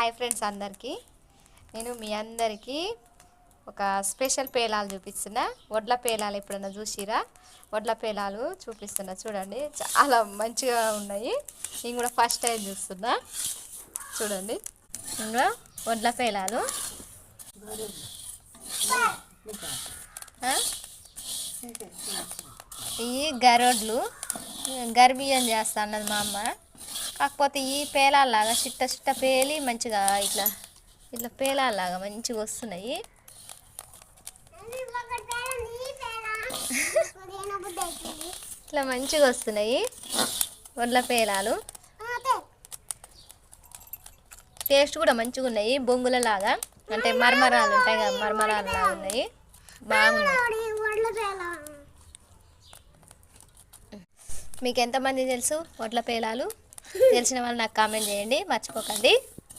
Hi friends అందరికీ. నేను మీ అందరికీ ఒక స్పెషల్ పేలాలు చూపిస్తున్నా. వడ్ల పేలాలు ఎప్పుడన్నా చూసిరా? వడ్ల పేలాలు చూపిస్తున్నా. చూడండి చాలా మంచిగా ఉన్నాయి. నేను కూడా ఫస్ట్ టైం చూస్తున్నా. చూడండి ఇంకా వడ్ల పేలాలు. ఈ ఇవి గరోడ్లు గర్భియం చేస్తా అన్నది మా అమ్మ. కాకపోతే ఈ పేలాల్లాగా చిట్ట చిట్ట పేలి మంచిగా ఇట్లా ఇట్లా పేలాల్లాగా మంచిగా వస్తున్నాయి. ఇట్లా మంచిగా వస్తున్నాయి వడ్ల పేలాలు. టేస్ట్ కూడా మంచిగా ఉన్నాయి బొంగులలాగా. అంటే మరమరాలు ఉంటాయి కదా మర్మరాలు లాగా ఉన్నాయి. బాగున్నాయి. మీకు ఎంతమంది తెలుసు వడ్ల పేలాలు? తెలిసిన వాళ్ళు నాకు కామెంట్ చేయండి మర్చిపోకండి.